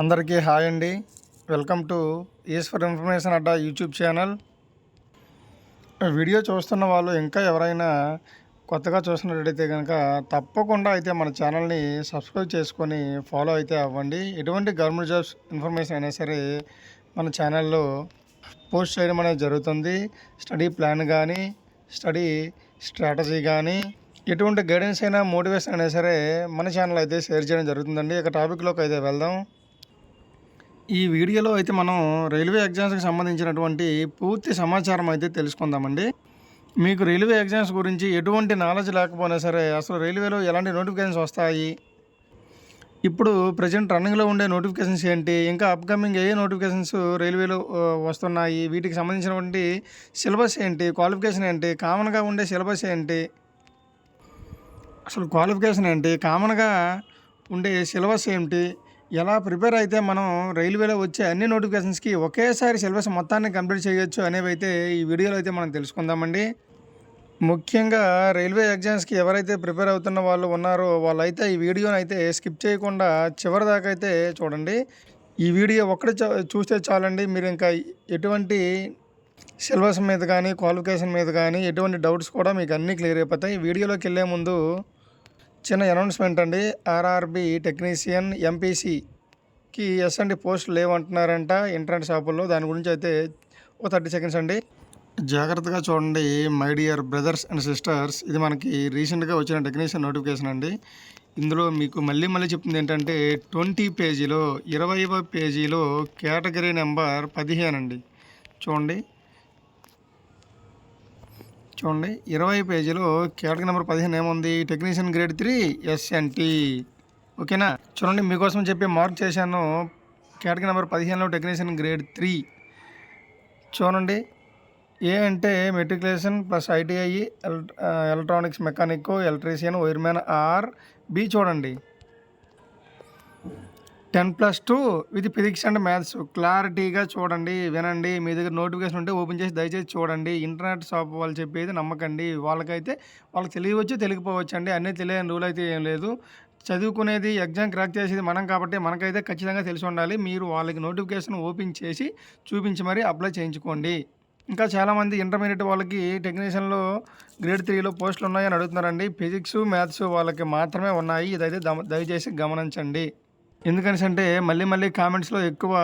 అందరికీ హాయ్ అండి. Welcome to ఈస్ for information Adda YouTube channel. Video చూస్తున్న వాళ్ళు ఇంకా ఎవరైనా కొత్తగా చూస్తున్నట్టయితే కనుక తప్పకుండా అయితే మన ఛానల్ని సబ్స్క్రైబ్ చేసుకొని ఫాలో అయితే అవ్వండి. ఎటువంటి గవర్నమెంట్ జాబ్స్ ఇన్ఫర్మేషన్ అయినా సరే మన ఛానల్లో పోస్ట్ చేయడం అనేది జరుగుతుంది. స్టడీ ప్లాన్ కానీ స్టడీ స్ట్రాటజీ కానీ ఎటువంటి గైడెన్స్ అయినా మోటివేషన్ అయినా సరే మన ఛానల్ అయితే షేర్ చేయడం జరుగుతుందండి. ఇక టాపిక్లోకి అయితే వెళ్దాం. ఈ వీడియోలో అయితే మనం రైల్వే ఎగ్జామ్స్కి సంబంధించినటువంటి పూర్తి సమాచారం అయితే తెలుసుకుందామండి. మీకు రైల్వే ఎగ్జామ్స్ గురించి ఎటువంటి నాలెడ్జ్ లేకపోయినా సరే అసలు రైల్వేలో ఎలాంటి నోటిఫికేషన్స్ వస్తాయి? ఇప్పుడు ప్రజెంట్ రన్నింగ్లో ఉండే నోటిఫికేషన్స్ ఏంటి? ఇంకా అప్కమింగ్ ఏ నోటిఫికేషన్స్ రైల్వేలో వస్తున్నాయి? వీటికి సంబంధించినటువంటి సిలబస్ ఏంటి? క్వాలిఫికేషన్ ఏంటి? కామన్గా ఉండే సిలబస్ ఏంటి? అసలు క్వాలిఫికేషన్ ఏంటి? కామన్గా ఉండే సిలబస్ ఏంటి? ఎలా ప్రిపేర్ అయితే మనం రైల్వేలో వచ్చే అన్ని నోటిఫికేషన్స్కి ఒకేసారి సిలబస్ మొత్తాన్ని కంప్లీట్ చేయొచ్చు అనేవి అయితే ఈ వీడియోలో అయితే మనం తెలుసుకుందామండి. ముఖ్యంగా రైల్వే ఎగ్జామ్స్కి ఎవరైతే ప్రిపేర్ అవుతున్న వాళ్ళు ఉన్నారో వాళ్ళైతే ఈ వీడియోని అయితే స్కిప్ చేయకుండా చివరి దాకా అయితే చూడండి. ఈ వీడియో ఒక్కటి చూస్తే చాలండి. మీరు ఇంకా ఎటువంటి సిలబస్ మీద కానీ క్వాలిఫికేషన్ మీద కానీ ఎటువంటి డౌట్స్ కూడా మీకు అన్నీ క్లియర్ అయిపోతాయి. వీడియోలోకి వెళ్ళే ముందు చిన్న అనౌన్స్మెంట్ అండి. ఆర్ఆర్బి టెక్నీషియన్ ఎంపీసీకి ఎస్ అండి పోస్టులు లేవంటున్నారంట ఇంటర్నెట్ షాపుల్లో దాని గురించి అయితే ఓ థర్టీ సెకండ్స్ అండి. జాగ్రత్తగా చూడండి my dear brothers and sisters ఇది మనకి రీసెంట్గా వచ్చిన టెక్నీషియన్ నోటిఫికేషన్ అండి. ఇందులో మీకు మళ్ళీ మళ్ళీ చెప్తుంది ఏంటంటే ట్వంటీ పేజీలో ఇరవైవ పేజీలో కేటగిరీ నెంబర్ పదిహేను అండి. చూడండి. చూడండి. ఇరవై పేజీలో కేటగిరీ నెంబర్ పదిహేను ఏముంది? టెక్నీషియన్ గ్రేడ్ త్రీ ఎస్ఎన్టీ ఓకేనా? చూడండి మీకోసం చెప్పి మార్క్ చేశాను. కేటగిరీ నెంబర్ పదిహేనులో టెక్నీషియన్ గ్రేడ్ త్రీ. చూడండి. ఏ అంటే matriculation plus ITI electronics mechanic electrician wireman or B చూడండి. Ten plus two with physics and maths. క్లారిటీగా చూడండి వినండి. మీ దగ్గర నోటిఫికేషన్ ఉంటే ఓపెన్ చేసి దయచేసి చూడండి. ఇంటర్నెట్ షాప్ వాళ్ళు చెప్పేది నమ్మకండి. వాళ్ళకైతే వాళ్ళకి తెలియవచ్చు తెలియకపోవచ్చు అండి అన్నీ తెలియని రూల్ అయితే ఏం లేదు. చదువుకునేది ఎగ్జామ్ క్రాక్ చేసేది మనం కాబట్టి మనకైతే ఖచ్చితంగా తెలిసి ఉండాలి. మీరు వాళ్ళకి నోటిఫికేషన్ ఓపెన్ చేసి చూపించి మరీ అప్లై చేయించుకోండి. ఇంకా చాలామంది ఇంటర్మీడియట్ వాళ్ళకి టెక్నీషియన్లో గ్రేడ్ త్రీలో పోస్టులు ఉన్నాయని అడుగుతున్నారండి. ఫిజిక్స్ మ్యాథ్స్ వాళ్ళకి మాత్రమే ఉన్నాయి. ఇదైతే దమ- దయచేసి గమనించండి. ఎందుకని అంటే మళ్ళీ మళ్ళీ కామెంట్స్లో ఎక్కువ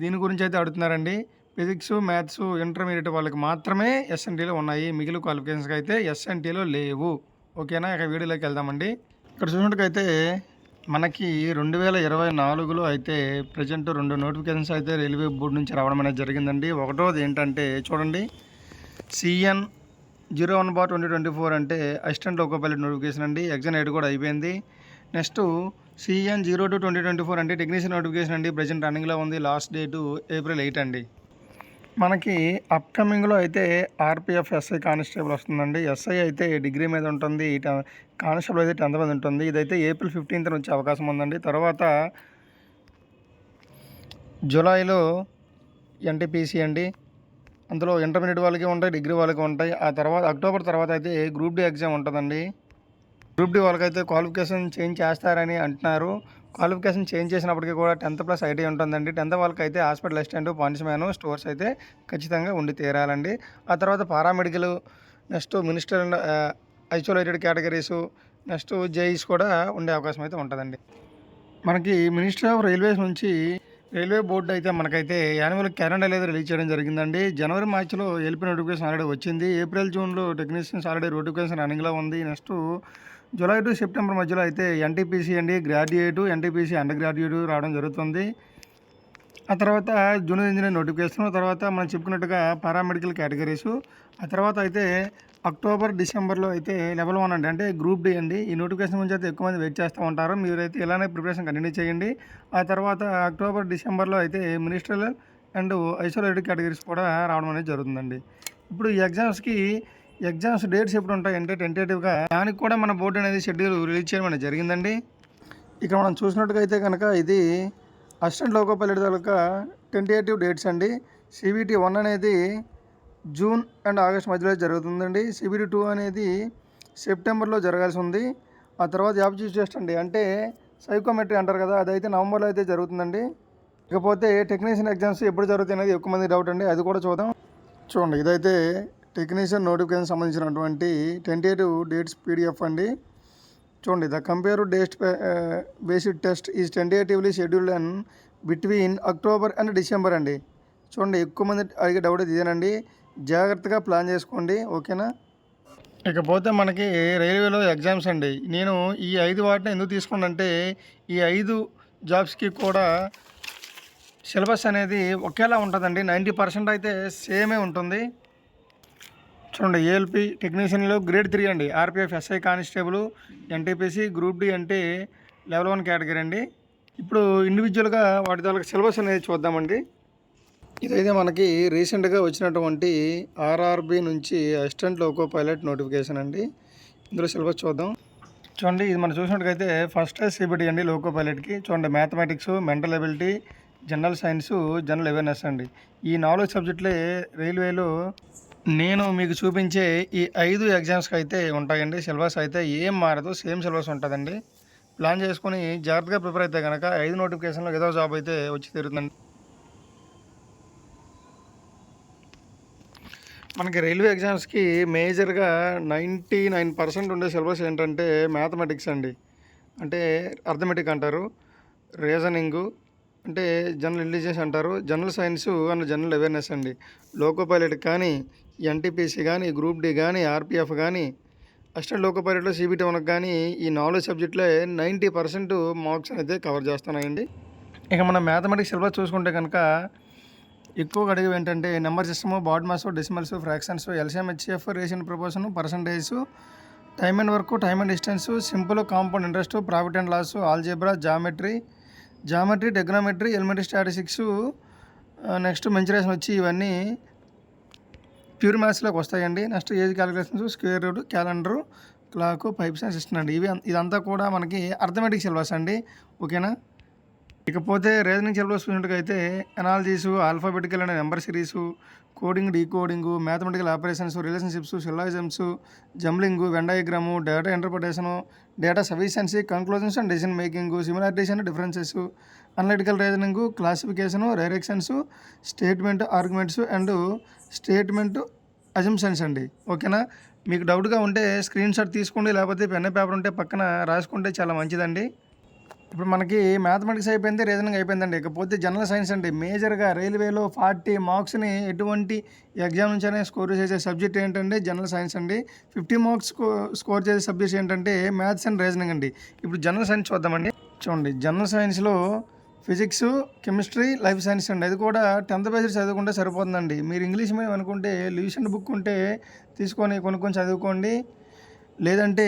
దీని గురించి అయితే అడుగుతున్నారండి. ఫిజిక్స్ మ్యాథ్స్ ఇంటర్మీడియట్ వాళ్ళకి మాత్రమే ఎస్ఎన్టీలో ఉన్నాయి. మిగిలిన క్వాలిఫికేషన్స్కి అయితే ఎస్ఎన్టీలో లేవు. ఓకేనా? ఇక వీడియోలోకి వెళ్దామండి. ఇక్కడ చూసినట్టుకైతే మనకి రెండు వేల ఇరవై నాలుగులో అయితే ప్రజెంట్ రెండు నోటిఫికేషన్స్ అయితే రైల్వే బోర్డు నుంచి రావడం అనేది జరిగిందండి. ఒకటోది ఏంటంటే చూడండి. C N zero one bar twenty twenty four అంటే అసిస్టెంట్ లోకో పైలట్ నోటిఫికేషన్ అండి. ఎగ్జామ్ ఎయిట్ కూడా అయిపోయింది. Next C N zero two twenty twenty four అంటే టెక్నీషియన్ నోటిఫికేషన్ అండి. ప్రజెంట్ రన్నింగ్లో ఉంది. లాస్ట్ డేటు ఏప్రిల్ ఎయిట్ అండి. మనకి అప్కమింగ్లో అయితే ఆర్పిఎఫ్ ఎస్ఐ కానిస్టేబుల్ వస్తుందండి. ఎస్ఐ అయితే డిగ్రీ మీద ఉంటుంది. కానిస్టేబుల్ అయితే టెన్త్ మీద ఉంటుంది. ఇదైతే ఏప్రిల్ ఫిఫ్టీన్త్ వచ్చే అవకాశం ఉందండి. తర్వాత జూలైలో ఎన్టీపీసీ అండి. అందులో ఇంటర్మీడియట్ వాళ్ళకి ఉంటాయి డిగ్రీ వాళ్ళకి ఉంటాయి. ఆ తర్వాత అక్టోబర్ తర్వాత అయితే గ్రూప్ డి ఎగ్జామ్ ఉంటుందండి. గ్రూప్ డి వాళ్ళకైతే క్వాలిఫికేషన్ చేంజ్ చేస్తారని అంటున్నారు. క్వాలిఫికేషన్ చేంజ్ చేసినప్పటికీ కూడా టెన్త్ ప్లస్ ఐటీ ఉంటుందండి. టెన్త్ వాళ్ళకి అయితే hospital assistant pointsman stores అయితే ఖచ్చితంగా ఉండి తీరాలండి. ఆ తర్వాత paramedical next minister and isolated categories next JEs కూడా ఉండే అవకాశం అయితే ఉంటుందండి. మనకి మినిస్టర్ ఆఫ్ రైల్వేస్ నుంచి రైల్వే బోర్డు అయితే మనకైతే యాన్యువల్ క్యాలెండర్ అయితే రిలీజ్ చేయడం జరిగిందండి. జనవరి మార్చిలో ఎల్పి నోటిఫికేషన్ ఆల్రెడీ వచ్చింది. ఏప్రిల్ జూన్లో టెక్నీషియన్స్ ఆల్రెడీ నోటిఫికేషన్ రన్నింగ్లో ఉంది. నెక్స్ట్ జూలై టు సెప్టెంబర్ మధ్యలో అయితే ఎన్టీపీసీ అండి గ్రాడ్యుయేట్ ఎన్టీపీసీ అండర్ గ్రాడ్యుయేట్ రావడం జరుగుతుంది. ఆ తర్వాత జూనియర్ ఇంజనీర్ నోటిఫికేషన్ తర్వాత మనం చెప్పుకున్నట్టుగా పారామెడికల్ కేటగిరీస్ ఆ తర్వాత అయితే అక్టోబర్ డిసెంబర్లో అయితే లెవెల్ వన్ అండి అంటే గ్రూప్ డి అండి. ఈ నోటిఫికేషన్ గురించి అయితే ఎక్కువ మంది వెయిట్ చేస్తూ ఉంటారు. మీరైతే ఇలానే ప్రిపరేషన్ కంటిన్యూ చేయండి. ఆ తర్వాత అక్టోబర్ డిసెంబర్లో అయితే మినిస్ట్రల్ అండ్ ఐసోలేటెడ్ కేటగిరీస్ కూడా రావడం అనేది జరుగుతుందండి. ఇప్పుడు ఈ ఎగ్జామ్స్కి ఎగ్జామ్స్ డేట్స్ ఎప్పుడు ఉంటాయంటే టెంటేటివ్గా దానికి కూడా మన బోర్డు అనేది షెడ్యూల్ రిలీజ్ చేయడం అనేది జరిగిందండి. ఇక్కడ మనం చూసినట్టుగా అయితే కనుక ఇది అసిస్టెంట్ లోకోపల్లి తాలూకా టెంటేటివ్ డేట్స్ అండి. సిబిటి వన్ అనేది జూన్ అండ్ ఆగస్ట్ మధ్యలో జరుగుతుందండి. సిబిటి టూ అనేది సెప్టెంబర్లో జరగాల్సి ఉంది. ఆ తర్వాత యాప్టిట్యూడ్ టెస్ట్ అండి. అంటే సైకోమెట్రీ అంటారు కదా అదైతే నవంబర్లో అయితే జరుగుతుందండి. ఇకపోతే టెక్నీషియన్ ఎగ్జామ్స్ ఎప్పుడు జరుగుతాయి అనేది ఎక్కువ మంది డౌట్ అండి. అది కూడా చూద్దాం. చూడండి ఇదైతే టెక్నీషియన్ నోటిఫికేషన్ సంబంధించినటువంటి టెంటేటివ్ డేట్స్ పీడిఎఫ్ అండి. చూడండి the computer based basic test is tentatively scheduled and between October and December అండి. చూడండి ఎక్కువ మంది అడిగే డౌట్ ఇదేనండి. జాగ్రత్తగా ప్లాన్ చేసుకోండి ఓకేనా? ఇకపోతే మనకి రైల్వేలో ఎగ్జామ్స్ అండి. నేను ఈ ఐదు వాటిని ఎందుకు తీసుకున్నానంటే ఈ ఐదు జాబ్స్కి కూడా సిలబస్ అనేది ఒకేలా ఉంటుందండి. నైంటీ పర్సెంట్ అయితే సేమే ఉంటుంది. చూడండి ఏఎల్పి టెక్నీషియన్లో గ్రేడ్ త్రీ అండి. RPF SI constable NTPC group D అంటే లెవెల్ వన్ కేటగిరీ అండి. ఇప్పుడు ఇండివిజువల్గా వాటి తాలూకు సిలబస్ అనేది చూద్దామండి. ఇదైతే మనకి రీసెంట్గా వచ్చినటువంటి ఆర్ఆర్బి నుంచి అసిస్టెంట్ లోకో పైలట్ నోటిఫికేషన్ అండి. ఇందులో సిలబస్ చూద్దాం. చూడండి ఇది మనం చూసినట్టుకైతే ఫస్ట్ సిబిటి అండి లోకో పైలట్కి చూడండి mathematics mental ability general science general awareness అండి. ఈ నాలుగు సబ్జెక్టులే రైల్వేలో నేను మీకు చూపించే ఈ ఐదు ఎగ్జామ్స్కి అయితే ఉంటాయండి. సిలబస్ అయితే ఏం మారదు. సేమ్ సిలబస్ ఉంటుందండి. ప్లాన్ చేసుకొని జాగ్రత్తగా ప్రిపేర్ అయితే కనుక ఐదు నోటిఫికేషన్లో ఏదో జాబ్ అయితే వచ్చి తీరుతుందండి. మనకి రైల్వే ఎగ్జామ్స్కి మేజర్గా నైంటీ నైన్ పర్సెంట్ ఉండే సిలబస్ ఏంటంటే మ్యాథమెటిక్స్ అండి. అంటే అర్థమెటిక్ అంటారు. రీజనింగు అంటే జనరల్ ఇంటెలిజెన్స్ అంటారు. General science and general awareness అండి. లోకో పైలట్ కానీ ఎన్టీపీసీ కానీ గ్రూప్ డి కానీ ఆర్పిఎఫ్ కానీ అసిస్టెంట్ లోకో పైలట్లో సిబిటీ వనకు కానీ ఈ నాలుగు సబ్జెక్టులే నైంటీ పర్సెంట్ మార్క్స్ అయితే కవర్ చేస్తున్నాయండి. ఇక మనం మ్యాథమెటిక్స్ సిలబస్ చూసుకుంటే కనుక ఎక్కువగా అడిగేవి ఏంటంటే number system BODMAS decimals fractions LCM HCF ration proportion percentage time and work time and distance simple compound interest profit and loss algebra geometry geometry trigonometry elementary statistics next mensuration వచ్చి ఇవన్నీ pure మ్యాథ్స్లోకి వస్తాయండి. Next age calculations square root calendar clock pipes and cistern అండి. ఇవి ఇదంతా కూడా మనకి arithmetic syllabus అండి. ఓకేనా? ఇకపోతే రీజనింగ్ సిలబస్ చూసినట్టుగైతే అనాలజీస్ ఆల్ఫాబెటికల్ అనే number series coding decoding mathematical operations relationships syllogisms jumbling Venn diagram data interpretation data sufficiency conclusions and decision making similarities and differences analytical reasoning classification directions statement arguments and statement assumptions అండి. ఓకేనా? మీకు డౌట్గా ఉంటే screen shot తీసుకోండి లేకపోతే pen paper ఉంటే పక్కన రాసుకుంటే చాలా మంచిదండి. ఇప్పుడు మనకి మ్యాథమెటిక్స్ అయిపోయింది రీజనింగ్ అయిపోయిందండి. ఇకపోతే జనరల్ సైన్స్ అండి. మేజర్గా రైల్వేలో ఫార్టీ మార్క్స్ని ఎటువంటి ఎగ్జామ్ నుంచైనా స్కోర్ చేసే సబ్జెక్ట్ ఏంటంటే జనరల్ సైన్స్ అండి. ఫిఫ్టీ మార్క్స్ స్కోర్ చేసే సబ్జెక్ట్స్ ఏంటంటే మ్యాథ్స్ అండ్ రీజనింగ్ అండి. ఇప్పుడు జనరల్ సైన్స్ చూద్దామండి. చూడండి జనరల్ సైన్స్లో ఫిజిక్స్ కెమిస్ట్రీ లైఫ్ సైన్స్ అండి. అది కూడా టెన్త్ బేసిక్ చదువుకుంటే సరిపోతుందండి. మీరు ఇంగ్లీష్ మీడియం అనుకుంటే లివిషన్ బుక్ ఉంటే తీసుకొని కొనుక్కొని చదువుకోండి. లేదంటే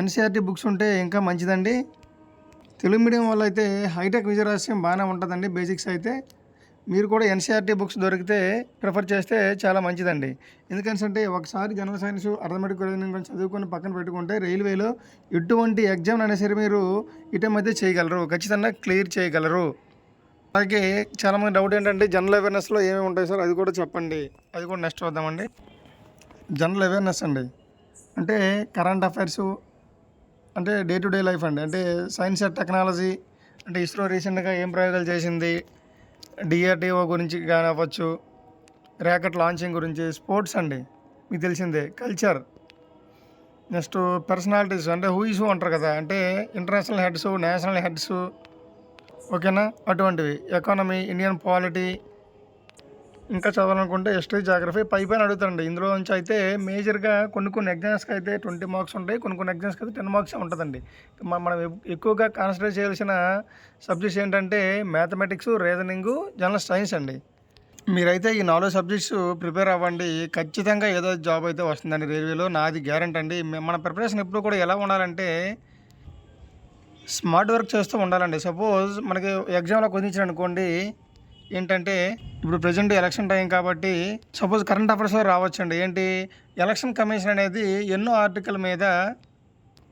ఎన్సీఆర్టీ బుక్స్ ఉంటే ఇంకా మంచిదండి. తెలుగు మీడియం వల్ల అయితే హైటెక్ విజయరహస్యం బాగానే ఉంటుందండి బేసిక్స్ అయితే. మీరు కూడా ఎన్సీఆర్టీ బుక్స్ దొరికితే ప్రిఫర్ చేస్తే చాలా మంచిదండి. ఎందుకంటే ఒకసారి జనరల్ సైన్స్ అర్థమెటిక్ రీజనింగ్ చదువుకొని పక్కన పెట్టుకుంటే రైల్వేలో ఎటువంటి ఎగ్జామ్ అయినా సరే మీరు ఇటం అయితే చేయగలరు ఖచ్చితంగా క్లియర్ చేయగలరు. అలాగే చాలామంది డౌట్ ఏంటంటే జనరల్ అవేర్నెస్లో ఏమేమి ఉంటాయి సార్? అది కూడా చెప్పండి. అది కూడా నెక్స్ట్ వద్దామండి జనరల్ అవేర్నెస్ అండి. అంటే కరెంట్ అఫైర్స్ అంటే డే టు డే లైఫ్ అండి. అంటే సైన్స్ అండ్ టెక్నాలజీ అంటే ఇస్రో రీసెంట్గా ఏం ప్రయోగాలు చేసింది డిఆర్డిఓ గురించి కానీ అవ్వచ్చు ర్యాకెట్ లాంచింగ్ గురించి స్పోర్ట్స్ అండి. మీకు తెలిసిందే కల్చర్. నెక్స్ట్ పర్సనాలిటీస్ అంటే హూ ఇస్ హూ అంటారు కదా. అంటే ఇంటర్నేషనల్ హెడ్స్ నేషనల్ హెడ్స్ ఓకేనా? అటువంటివి. ఎకానమీ ఇండియన్ పాలిటీ ఇంకా చదవాలనుకుంటే హిస్టరీ జాగ్రఫీ పై పైన అడుగుతారండి. ఇందులో నుంచి అయితే మేజర్గా కొన్ని కొన్ని ఎగ్జామ్స్కి అయితే ట్వంటీ మార్క్స్ ఉంటాయి. కొన్ని కొన్ని ఎగ్జామ్స్కి అయితే టెన్ మార్క్స్ ఉంటుందండి. మనం ఎక్కువగా కాన్సన్ట్రేట్ చేయాల్సిన సబ్జెక్ట్స్ ఏంటంటే మ్యాథమెటిక్స్ రీజనింగ్ జనరల్ సైన్స్ అండి. మీరైతే ఈ నాలుగు సబ్జెక్ట్స్ ప్రిపేర్ అవ్వండి. ఖచ్చితంగా ఏదో జాబ్ అయితే వస్తుందండి రైల్వేలో నాది గ్యారంటీ అండి. మన ప్రిపరేషన్ ఎప్పుడు కూడా ఎలా ఉండాలంటే స్మార్ట్ వర్క్ చేస్తూ ఉండాలండి. సపోజ్ మనకి ఎగ్జామ్లో కుదించారు అనుకోండి ఏంటంటే ఇప్పుడు ప్రజెంట్ ఎలక్షన్ టైం కాబట్టి సపోజ్ కరెంట్ అఫైర్స్ రావచ్చండి. ఏంటి? ఎలక్షన్ కమిషన్ అనేది ఎన్నో ఆర్టికల్ మీద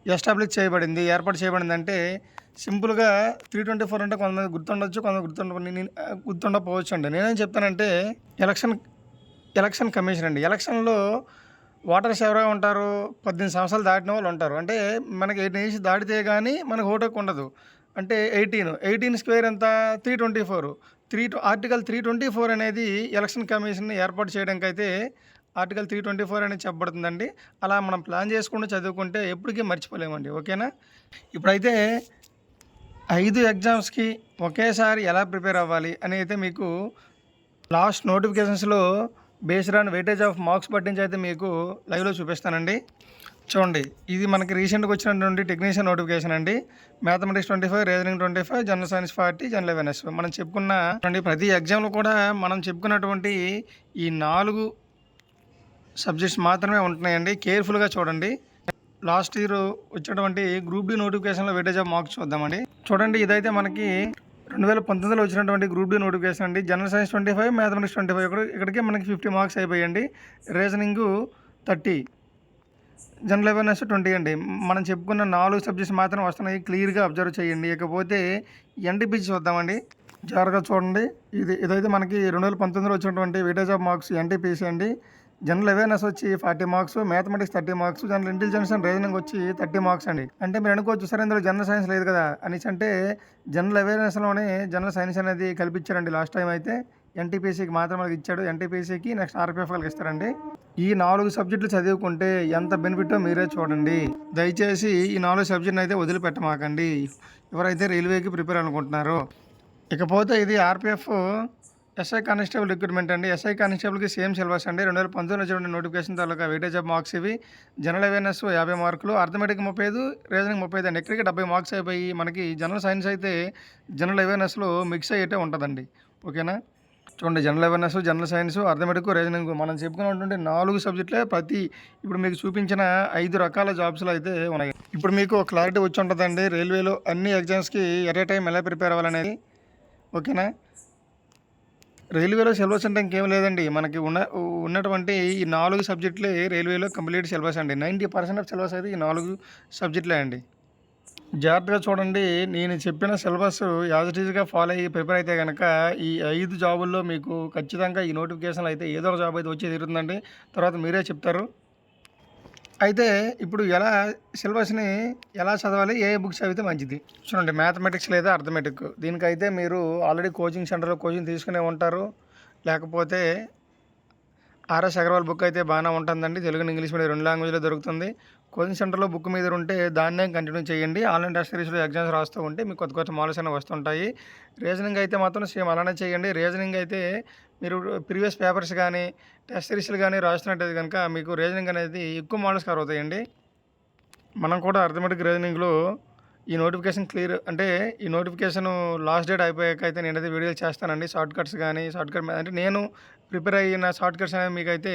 ఎస్టాబ్లిష్ చేయబడింది ఏర్పాటు చేయబడింది అంటే సింపుల్గా త్రీ ట్వంటీ ఫోర్ అంటే కొంతమంది గుర్తుండొచ్చు కొంతమంది గుర్తుండ నేను- గుర్తుండకపోవచ్చు అండి నేనేం చెప్తానంటే ఎలక్షన్ ఎలక్షన్ కమిషన్ అండి. ఎలక్షన్లో ఓటర్స్ ఎవరైనా ఉంటారు? పద్దెనిమిది సంవత్సరాలు దాటిన వాళ్ళు ఉంటారు. అంటే మనకి ఎయిటీన్ ఏజ్ దాటితే కానీ మనకు ఓటు ఉండదు. అంటే ఎయిటీన్ ఎయిటీన్ స్క్వేర్ ఎంత? Three twenty four three article three twenty four అనేది ఎలక్షన్ కమిషన్ ఏర్పాటు చేయడానికి అయితే ఆర్టికల్ త్రీ ట్వంటీ ఫోర్ అనేది చెప్పబడుతుందండి. అలా మనం ప్లాన్ చేసుకుంటూ చదువుకుంటే ఎప్పటికీ మర్చిపోలేమండి ఓకేనా? ఇప్పుడైతే ఐదు ఎగ్జామ్స్కి ఒకేసారి ఎలా ప్రిపేర్ అవ్వాలి అని అయితే మీకు last నోటిఫికేషన్స్లో based on weightage of marks పట్టించి అయితే మీకు లైవ్లో చూపిస్తానండి. చూడండి ఇది మనకి రీసెంట్గా వచ్చినటువంటి టెక్నీషియన్ నోటిఫికేషన్ అండి. Mathematics twenty five reasoning twenty five general science forty general awareness మనం చెప్పుకున్న ప్రతి ఎగ్జామ్లో కూడా మనం చెప్పుకున్నటువంటి ఈ నాలుగు సబ్జెక్ట్స్ మాత్రమే ఉంటున్నాయండి. కేర్ఫుల్గా చూడండి. లాస్ట్ ఇయర్ వచ్చినటువంటి గ్రూప్ డి నోటిఫికేషన్లో వెయిటేజ్ ఆఫ్ మార్క్స్ చూద్దామండి. చూడండి ఇదైతే మనకి రెండు వేల పంతొమ్మిదిలో వచ్చినటువంటి గ్రూప్ డి నోటిఫికేషన్ అండి. General science twenty five mathematics twenty five. ఇక్కడ మనకి fifty marks అయిపోయండి reasoning thirty. General awareness twenty అండి. మనం చెప్పుకున్న నాలుగు సబ్జెక్ట్స్ మాత్రం వస్తున్నాయి. క్లియర్గా అబ్జర్వ్ చేయండి. ఇకపోతే ఎన్టీపీసీ చూద్దామండి. జాగ్రత్తగా చూడండి. ఇది ఇదైతే మనకి రెండు వేల పంతొమ్మిదిలో వచ్చినటువంటి వెయిటేజ్ ఆఫ్ మార్క్స్ ఎన్టీపీసీ అండి. జనరల్ అవేర్నెస్ వచ్చి forty marks mathematics thirty marks general intelligence and reasoning వచ్చి థర్టీ మార్క్స్ అండి. అంటే మీరు అనుకోవచ్చు సరే ఇందులో జనరల్ సైన్స్ లేదు కదా అనేసి అంటే జనరల్ అవేర్నెస్లోనే జనరల్ సైన్స్ అనేది కల్పించారండి లాస్ట్ టైం అయితే. ఎన్టీపీసీకి మాత్రం మనకి ఇచ్చాడు. ఎన్టీపీసీకి నెక్స్ట్ ఆర్పీఎఫ్ వాళ్ళకి ఇస్తారండి. ఈ నాలుగు సబ్జెక్టులు చదువుకుంటే ఎంత బెనిఫిటో మీరే చూడండి. దయచేసి ఈ నాలుగు సబ్జెక్టులు అయితే వదిలిపెట్టమాకండి. ఎవరైతే రైల్వేకి ప్రిపేర్ అనుకుంటున్నారో. ఇకపోతే ఇది ఆర్పిఎఫ్ ఎస్ఐ కానిస్టేబుల్ రిక్రూట్మెంట్ అండి. ఎస్ఐ కానిస్టేబుల్కి సేమ్ సిలబస్ అండి. రెండు వేల పంతొమ్మిది వచ్చిన నోటిఫికేషన్ తాలూకా వెయిటేజ్ ఆఫ్ మార్క్స్ ఇవి. జనరల్ అవేర్నెస్ యాభై మార్కులు. అర్థమెటిక్ ముప్పై ఐదు రీజనింగ్ ముప్పై ఐదు అండి. ఎక్కడికి డెబ్బై మార్క్స్ అయిపోయి మనకి జనరల్ సైన్స్ అయితే జనరల్ అవేర్నెస్లో మిక్స్ అయ్యేటే ఉంటుందండి. ఓకేనా? చూడండి general awareness general science arithmetic reasoning మనం చెప్పుకున్నటువంటి నాలుగు సబ్జెక్టులే ప్రతి ఇప్పుడు మీకు చూపించిన ఐదు రకాల జాబ్స్లో అయితే ఉన్నాయి. ఇప్పుడు మీకు క్లారిటీ వచ్చి ఉంటుందండి. రైల్వేలో అన్ని ఎగ్జామ్స్కి ఎట్ ఏ టైం ఎలా ప్రిపేర్ అవ్వాలనేది. ఓకేనా? రైల్వేలో సిలబస్ అంటే ఇంకేం లేదండి. మనకి ఉన్న ఉన్నటువంటి ఈ నాలుగు సబ్జెక్టులే రైల్వేలో కంప్లీట్ సిలబస్ అండి. నైంటీ పర్సెంట్ ఆఫ్ సిలబస్ అయితే ఈ నాలుగు సబ్జెక్టులే అండి. జాగ్రత్తగా చూడండి. నేను చెప్పిన సిలబస్ యాజ్ ఇట్ ఈజ్గా ఫాలో అయ్యి ప్రిపేర్ అయితే కనుక ఈ ఐదు జాబుల్లో మీకు ఖచ్చితంగా ఈ నోటిఫికేషన్లు అయితే ఏదో ఒక జాబ్ అయితే వచ్చి తీరుతుందండి. తర్వాత మీరే చెప్తారు. అయితే ఇప్పుడు ఎలా సిలబస్ని ఎలా చదవాలి? ఏ బుక్స్ చదివితే మంచిది? చూడండి మ్యాథమెటిక్స్ లేదా అర్థమెటిక్. దీనికైతే మీరు ఆల్రెడీ కోచింగ్ సెంటర్లో కోచింగ్ తీసుకునే ఉంటారు. లేకపోతే ఆర్ఎస్ అగర్వాల్ బుక్ అయితే బాగానే ఉంటుందండి. తెలుగు ఇంగ్లీష్ మీడియం రెండు లాంగ్వేజ్లో దొరుకుతుంది. కోచింగ్ సెంటర్లో బుక్ మీద ఉంటే దాన్నే కంటిన్యూ చేయండి. ఆన్లైన్ టెస్ట్ సిరీస్లో ఎగ్జామ్స్ రాస్తూ ఉంటే మీకు కొత్త కొత్త మోడల్స్ అనేవి వస్తుంటాయి. రీజనింగ్ అయితే మాత్రం సేమ్ అలానే చేయండి. రీజనింగ్ అయితే మీరు ప్రీవియస్ పేపర్స్ కానీ టెస్ట్ సిరీస్లు కానీ రాస్తున్నట్టయితే కనుక మీకు రీజనింగ్ అనేది ఎక్కువ మార్క్స్ కవర్ అవుతాయండి. మనం కూడా అర్థమెటిక్ రీజనింగ్లో ఈ నోటిఫికేషన్ క్లియర్ అంటే ఈ నోటిఫికేషన్ లాస్ట్ డేట్ అయిపోయాక అయితే నేనైతే వీడియోలు చేస్తానండి. షార్ట్ కట్స్ కానీ షార్ట్ కట్ అంటే నేను ప్రిపేర్ అయిన షార్ట్ కట్స్ అనేవి మీకైతే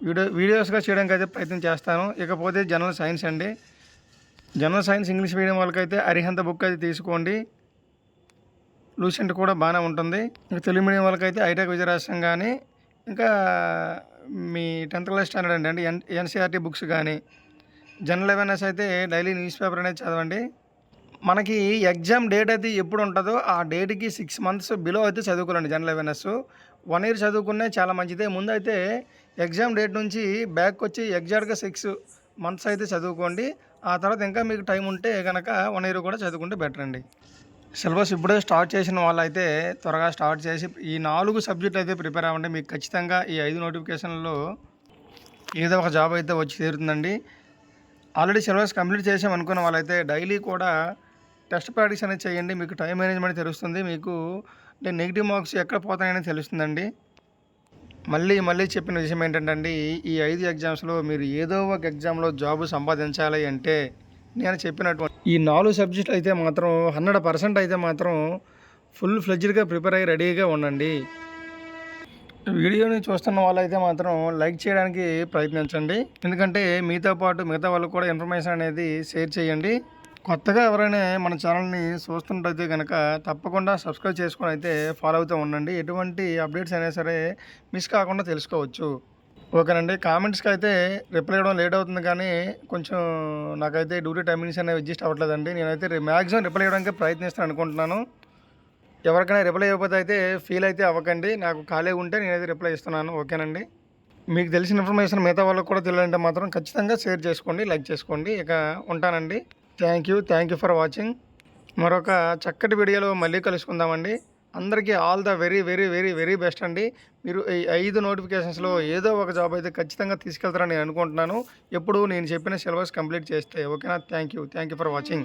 వీడియో వీడియోస్గా చేయడానికి అయితే ప్రయత్నం చేస్తాను. ఇకపోతే జనరల్ సైన్స్ అండి. General science English medium Arihant Arihant book అయితే తీసుకోండి. లూసెంట్ కూడా బాగానే ఉంటుంది. ఇంకా తెలుగు మీడియం వాళ్ళకైతే ఐటెక్ విజయరాష్ట్రం కానీ ఇంకా మీ టెన్త్ క్లాస్ స్టాండర్డ్ అండి. ఎన్ ఎన్సీఆర్టీ బుక్స్ కానీ జనరల్ అవేర్నెస్ అయితే డైలీ న్యూస్ పేపర్ అనేది చదవండి. మనకి ఎగ్జామ్ డేట్ అయితే ఎప్పుడు ఉంటుందో ఆ డేట్కి సిక్స్ మంత్స్ బిలో అయితే చదువుకోవాలండి జనరల్ అవేర్నెస్. వన్ ఇయర్ చదువుకునే చాలా మంచిదే. ముందు అయితే ఎగ్జామ్ డేట్ నుంచి బ్యాక్ వచ్చి ఎగ్జాక్ట్గా సిక్స్ మంత్స్ అయితే చదువుకోండి. ఆ తర్వాత ఇంకా మీకు టైం ఉంటే కనుక వన్ ఇయర్ కూడా చదువుకుంటే బెటర్ అండి. సిలబస్ ఇప్పుడే స్టార్ట్ చేసిన వాళ్ళైతే త్వరగా స్టార్ట్ చేసి ఈ నాలుగు సబ్జెక్టులు అయితే ప్రిపేర్ అవ్వండి. మీకు ఖచ్చితంగా ఈ ఐదు నోటిఫికేషన్లో ఏదో ఒక జాబ్ అయితే వచ్చి తీరుతుందండి ఆల్రెడీ సిలబస్ కంప్లీట్ చేసాం అనుకున్న వాళ్ళైతే డైలీ కూడా టెస్ట్ ప్రాక్టీస్ అనేది చేయండి. మీకు టైం మేనేజ్మెంట్ తెలుస్తుంది. మీకు నెగిటివ్ మార్క్స్ ఎక్కడ పోతాయని తెలుస్తుందండి. మళ్ళీ మళ్ళీ చెప్పిన విషయం ఏంటంటే ఈ ఐదు ఎగ్జామ్స్లో మీరు ఏదో ఒక ఎగ్జామ్లో జాబ్ సంపాదించాలి అంటే నేను చెప్పినటువంటి ఈ నాలుగు సబ్జెక్టులు అయితే మాత్రం హండ్రెడ్ పర్సెంట్ అయితే మాత్రం ఫుల్ ఫ్లెజ్డ్గా ప్రిపేర్ అయ్యి రెడీగా ఉండండి. వీడియోని చూస్తున్న వాళ్ళైతే మాత్రం లైక్ చేయడానికి ప్రయత్నించండి. ఎందుకంటే మీతో పాటు మిగతా వాళ్ళకు కూడా ఇన్ఫర్మేషన్ అనేది షేర్ చేయండి. కొత్తగా ఎవరైనా మన ఛానల్ని చూస్తుంటైతే కనుక తప్పకుండా సబ్స్క్రైబ్ చేసుకొని అయితే ఫాలో అవుతూ ఉండండి. ఎటువంటి అప్డేట్స్ అయినా సరే మిస్ కాకుండా తెలుసుకోవచ్చు. ఓకేనండి. కామెంట్స్కి అయితే రిప్లై ఇవ్వడం లేట్ అవుతుంది కానీ కొంచెం నాకైతే డ్యూటీ టైమింగ్స్ అనేవి అడ్జస్ట్ అవ్వట్లేదండి. నేనైతే మ్యాక్సిమం రిప్లై ఇవ్వడానికి ప్రయత్నిస్తాను అనుకుంటున్నాను. ఎవరికైనా రిప్లై ఇవ్వకపోతే అయితే ఫీల్ అయితే అవ్వకండి. నాకు ఖాళీ ఉంటే నేనైతే రిప్లై ఇస్తున్నాను. ఓకేనండి. మీకు తెలిసిన ఇన్ఫర్మేషన్ మిగతా వాళ్ళకి కూడా తెలియాలంటే మాత్రం ఖచ్చితంగా షేర్ చేసుకోండి లైక్ చేసుకోండి. ఇక ఉంటానండి. Thank you thank you for watching. మరొక చక్కటి వీడియోలో మళ్ళీ కలుసుకుందామండి. అందరికీ all the very very very very best అండి. మీరు ఈ ఐదు నోటిఫికేషన్స్లో ఏదో ఒక జాబ్ అయితే ఖచ్చితంగా తీసుకెళ్తారని నేను అనుకుంటున్నాను. ఎప్పుడు నేను చెప్పిన సిలబస్ కంప్లీట్ చేస్తే ఓకేనా? Thank you thank you for watching.